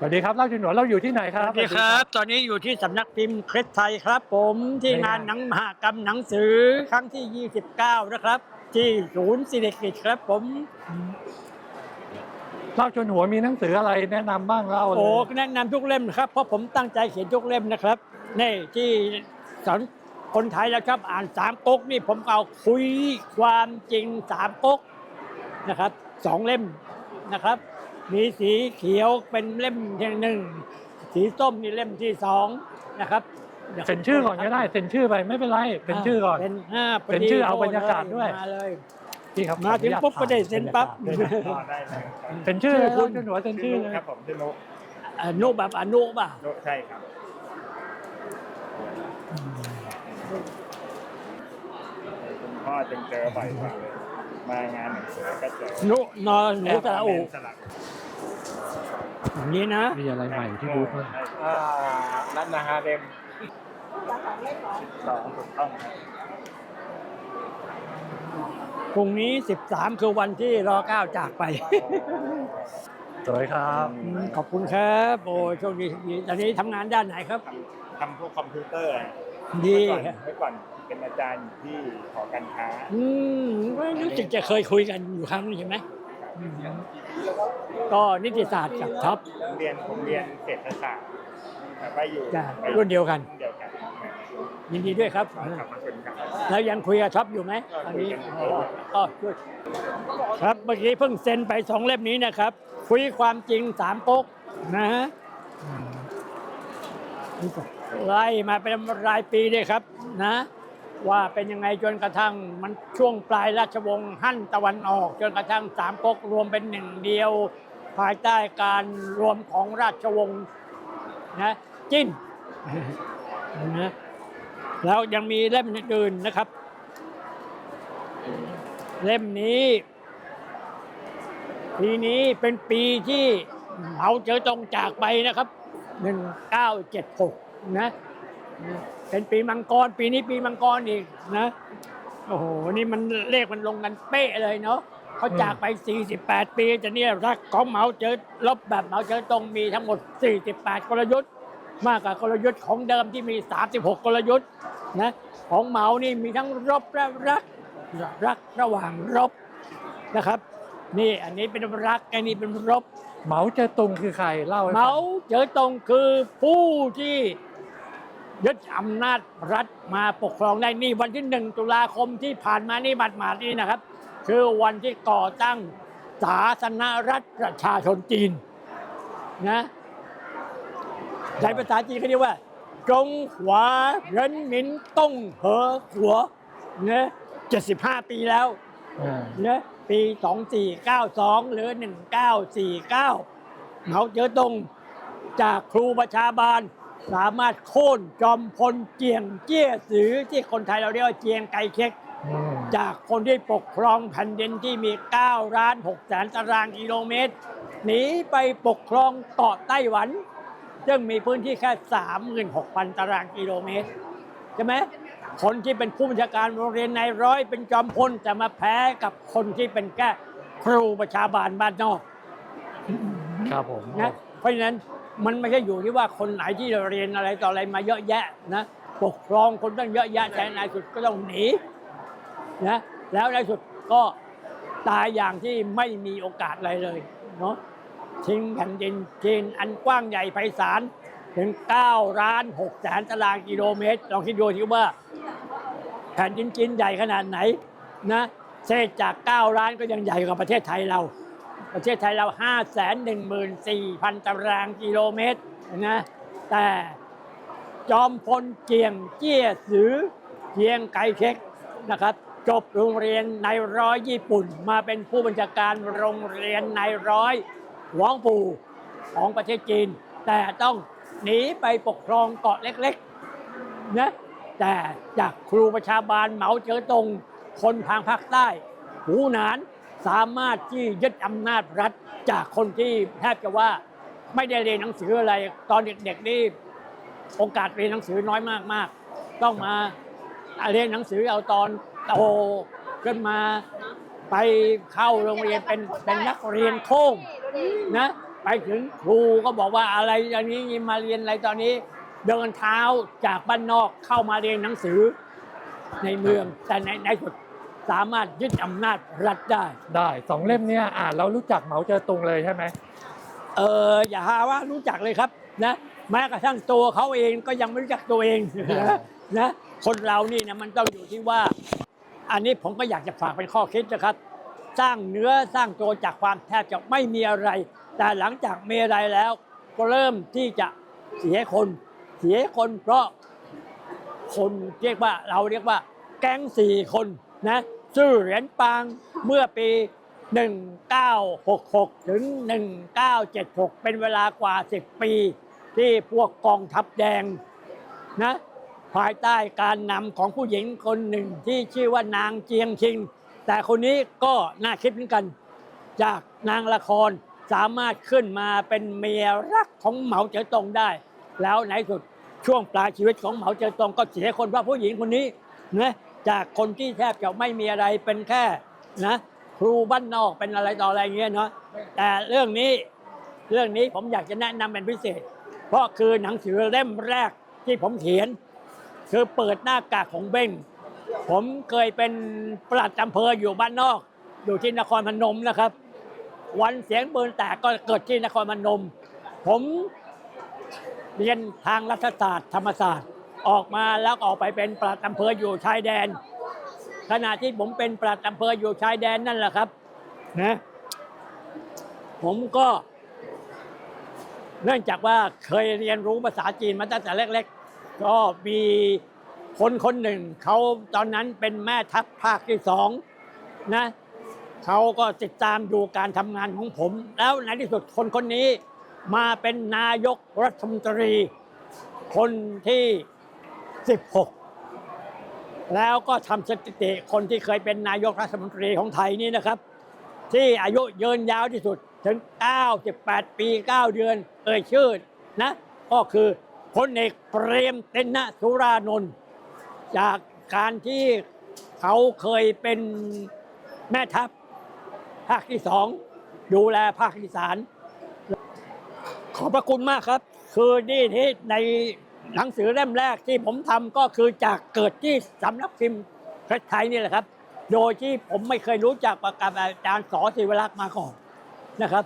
สวัสดีครับเล่าจุนหนวดเราอยู่ที่ไหนคสรับวัสดีครับ ตอนนี้อยู่ที่สำนักพิมพ์คริสไทยครับผมที่งานหนังมหกรรมหนังสือครั้งที่ 29 นะครับ ที่ศูนย์ศิริกิจครับผม เล่าจุนหัวมีหนังสืออะไรแนะนำบ้างเล่าเลโอ้ยแนะนำทุกเล่มนะครับ เพราะผมตั้งใจเขียนทุกเล่มนะครับนี่ที่สอนคนไทยแล้วครับอ่านสามก๊กนี่ผมเอาคุยความจริงสามก๊กนะครับสองเล่มนะครับ มีสีเขียวเป็นเล่มที่หนึ่ง สีส้มนี่เล่มที่สองนะครับดี๋ยวเซ็นชื่อก่อนก็ได้เซ็นชื่อไปไม่เป็นไรเป็นชื่อก่อนเป็นห้าเป็นชื่อเอาบรรยากาศด้วยมาเลยพี่ครับมาถึงปุ๊บก็ได้เซ็นปั๊บขออนุญาตถ่ายบรรยากาศด้วยนะอ๋อได้เลยครับเป็นชื่อชื่อคุเล่าณจุนหัวเซ็นชื่อเลยครับผมชื่อนุอนุแบบอนุป่ะนุใช่ครับคุณพ่อจึงเจอบ่อยมากเลยมางานหนังสือก็เจอนุนอนหนูสระอุสลัก อย่างนี้นะมีอะไรใหม่ที่บูธบ้างอ่านันนาฮาเดมสองถูกต้องครับพรุ่งนี้ 13 คือวันที่รอเก้าจากไป สวยครับอืมขอบคุณครับ โอ้ยโชคดีโชคดีตอนนี้ทำงานด้านไหนครับ ทำพวกคอมพิวเตอร์อะดี เมื่อก่อนเมื่อก่อนเป็นอาจารย์อยู่ที่หอการค้า อืมไม่รู้สึกจะเคยคุยกันอยู่ครั้งหนึงใช่ไหมอืม ก็นิติศาสตร์กับท็อปผมเรียนผมเรียนเศรษฐศาสตร์แต่ไปอยู่จ้ะไปอรุ่นเดียวกันรุ่นเดียวกันยินดีด้วยครับกลับมาชนกันแล้วยังคุยกับท็อปอยู่ไหมตอนนี้คุยกันอยู่ อ๋ออ๋อช่วยครับเมื่อกี้เพิ่งเซ็นไปสองเล่มนี้นะครับ คุยความจริงสามก๊กนะฮะไล่มาเป็นรายปีเลยครับนะ ว่าเป็นยังไงจนกระทั่งมันช่วงปลายราชวงศ์ฮั่นตะวันออก จนกระทั่งสามก๊กรวมเป็นหนึ่งเดียว ภายใต้การรวมของราชวงศ์นะจิ้นนะแล้วยังมีเล่มอื่นนะครับ เล่มนี้ปีนี้เป็นปีที่เหมาเจอจงจากไปนะครับ 1976 นะ เป็นปีมังกรปีนี้ปีมังกรอีกนะโอ้โหนี่มันเลขมันลงกันเป๊ะเลยเนาะเขาจากไป 48 ปีจะเนี่ยรักของเหมาเจอลบแบบเหมาเจอตรงมีทั้งหมด 48 กลยุทธ์ มากกว่ากลยุทธ์ของเดิมที่มี 36 กลยุทธ์นะของเหมานี่มีทั้งรบและรักรักระหว่างรบนะครับ นี่อันนี้เป็นรักอันนี้เป็นรบ เหมาเจอตุงคือใครเล่าให้ฟังเหมาเจอตรงคือผู้ที่ ยึดอำนาจรัฐมาปกครองได้นี่วันที่หนึ่งตุลาคมที่ผ่านมานี่บัดหมาดนี่นะครับ คือวันที่ก่อตั้งสาธารณรัฐประชาชนจีนนะในภาษาจีนเขาเรียกว่าจงหวาเหรินหมินต้งเหอหัวนะ75ปีแล้วอ่าเนะปี2492หรือ1949เหมาเจ๋อตงจากครูประชาบาล สามารถโค่นจอมพลเจียงเจี้ยสือที่คนไทยเราเรียกว่าเจียงไกเค็กอืมจากคนที่ปกครองแผ่นดินที่มี9ล้าน6แสนตารางกิโลเมตร หนีไปปกครองเกาะไต้หวัน ซึ่งมีพื้นที่แค่ 36,000 ตารางกิโลเมตร ใช่ไหมคนที่เป็นผู้บัญชาการโรงเรียนนายร้อยเป็นจอมพลแต่มาแพ้กับคนที่เป็นแค่ครูประชาบาลบ้านนอก ครับผมนะเพราะฉะนั้น มันไม่ใช่อยู่ที่ว่าคนไหนที่เรียนอะไรต่ออะไรมาเยอะแยะนะปกครองคนต้องเยอะแยะแต่ในสุดก็ต้องหนีนะแล้วในสุดก็ตายอย่างที่ไม่มีโอกาสอะไรเลยเนาะทิ้งแผ่นดินจีนอันกว้างใหญ่ไพศาลถึง9ล้าน6แสนตารางกิโลเมตรลองคิดดูทีว่าแผ่นดินจีนใหญ่ขนาดไหนนะเศษจาก 9 ล้านก็ยังใหญ่กว่าประเทศไทยเรา ประเทศไทยเรา 514,000 ตารางกิโลเมตรนะแต่จอมพลเกียงเจี้ยสือเกียงไกเช็กนะครับ จบโรงเรียนในายร้อยญี่ปุ่น มาเป็นผู้บัญชาการโรงเรียนในายร้อยหวงปู่ของประเทศจีน แต่ต้องหนีไปปกครองเกาะเล็กๆนะแต่จากครูประชาบาลเหมาเจ๋อตงคนทางภาคใต้หูหนาน สามารถที่ยึดอำนาจรัฐจากคนที่แทบจะว่าไม่ได้เรียนหนังสืออะไร ตอนเด็กๆนี่โอกาสเรียนหนังสือน้อยมากๆ ต้องมาเรียนหนังสือเอาตอนโตขึ้นมาไปเข้าโรงเรียนเป็นเป็นนักเรียนโค้งนะ ไปถึงครูก็บอกว่าอะไรอย่างนี้มาเรียนอะไรตอนนี้ เดินเท้าจากบ้านนอกเข้ามาเรียนหนังสือในเมืองแต่ในในสุด สามารถยึดอำนาจรัฐได้ ได้สองเล่มเนี้ยอ่านแล้วรู้จักเหมาเจ๋อตุงเลยใช่ไหมเอออย่าหาว่ารู้จักเลยครับนะแม้กระทั่งตัวเขาเองก็ยังไม่รู้จักตัวเองนะนะคนเรานี่นะมันต้องอยู่ที่ว่า อันนี้ผมก็อยากจะฝากเป็นข้อคิดนะครับ สร้างเนื้อสร้างตัวจากความแทบจะไม่มีอะไร แต่หลังจากมีอะไรแล้ว ก็เริ่มที่จะเสียคน เสียคนเพราะคนเรียกว่าเราเรียกว่า แก๊งสี่คนนะ ซื้อเหรียญปางเมื่อปี 1966 ถึง 1976 เป็นเวลากว่า 10 ปี ที่พวกกองทัพแดงนะภายใต้การนำของผู้หญิงคนหนึ่งที่ชื่อว่านางเจียงชิง แต่คนนี้ก็น่าคิดเหมือนกัน จากนางละครสามารถขึ้นมาเป็นเมียรักของเหมาเจ๋อตงได้ แล้วในสุดช่วงปลายชีวิตของเหมาเจ๋อตงก็เสียคนเพราะผู้หญิงคนนี้นะ จากคนที่แทบจะไม่มีอะไรเป็นแค่นะครูบ้านนอกเป็นอะไรต่ออะไรเงี้ยเนาะแต่เรื่องนี้เรื่องนี้ผมอยากจะแนะนำเป็นพิเศษ เพราะคือหนังสือเล่มแรกที่ผมเขียน คือเปิดหน้ากากของเบ้งผมเคยเป็นปลัดอำเภออยู่บ้านนอก อยู่ที่นครพนมนะครับ วันเสียงปืนแตกก็เกิดที่นครพนม ผมเรียนทางรัฐศาสตร์ธรรมศาสตร์ ออกมาแล้วออกไปเป็นปลัดอำเภออยู่ชายแดน ขณะที่ผมเป็นปลัดอำเภออยู่ชายแดนนั่นแหละครับนะผมก็ เนื่องจากว่าเคยเรียนรู้ภาษาจีนมาตั้งแต่เล็กๆ ก็มีคนคนหนึ่ง เขาตอนนั้นเป็นแม่ทัพภาคที่สองนะเขาก็ติดตามดูการทำงานของผม แล้วในที่สุดคนคนนี้มาเป็นนายกรัฐมนตรี คนที่ 16แล้วก็ทำสถิติคนที่เคยเป็นนายกรัฐมนตรีของไทยนี่นะครับ ที่อายุยืนยาวที่สุดถึง 98 ปี 9 เดือน เอ่ยชื่อนะ ก็คือพลเอกเปรมตินสุรานนท์จากการที่เขาเคยเป็นแม่ทัพภาคที่สองดูแลภาคอีสานขอบพระคุณมากครับ คือนี่ที่ใน หนังสือเล่มแรกที่ผมทำก็คือจากเกิดที่สำนักพิมพ์เพชรไทยนี่แหละครับ โดยที่ผมไม่เคยรู้จักประกับอาจารย์สอศิวรักษ์มาก่อนนะครับ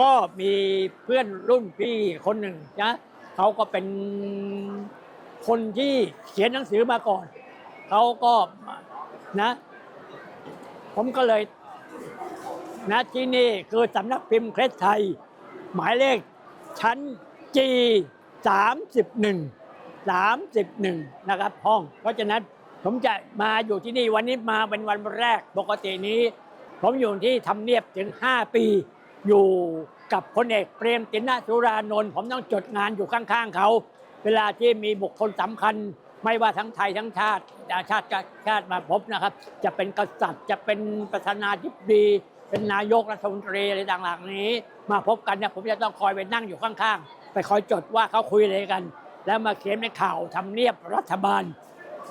ก็มีเพื่อนรุ่นพี่คนหนึ่งนะเขาก็เป็นคนที่เขียนหนังสือมาก่อนเขาก็นะ ผมก็เลยนะที่นี่คือสำนักพิมพ์เครสไทย หมายเลขชั้น G 31 31 นะครับห้อง เพราะฉะนั้นผมจะมาอยู่ที่นี่วันนี้มาเป็นวันแรกปกตินี้ ผมอยู่ที่ทำเนียบถึง 5 ปี อยู่กับพลเอกเปรมตินสุรานนท์ผมต้องจดงานอยู่ข้างๆเขา เวลาที่มีบุคคลสำคัญ ไม่ว่าทั้งไทยทั้งชาติชาติชาติมาพบนะครับ จะเป็นกษัตริย์จะเป็นประธานาธิบดีเป็นนายกรัฐมนตรีอะไรต่างๆนี้ มาพบกันเนี่ยผมจะต้องคอยไปนั่งอยู่ข้างๆ ไปคอยจดว่าเขาคุยอะไรกัน แล้วมาเขียนในข่าวทำเนียบรัฐบาล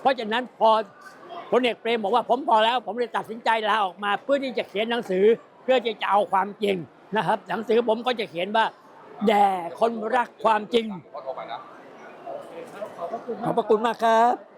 เพราะฉะนั้นพอพลเอกเปรมบอกว่าผมพอแล้ว ผมเลยตัดสินใจลาออกมา เพื่อที่จะเขียนหนังสือเพื่อที่จะเอาความจริงนะครับ หนังสือผมก็จะเขียนว่าแด่คนรักความจริงขอบพระคุณมากครับ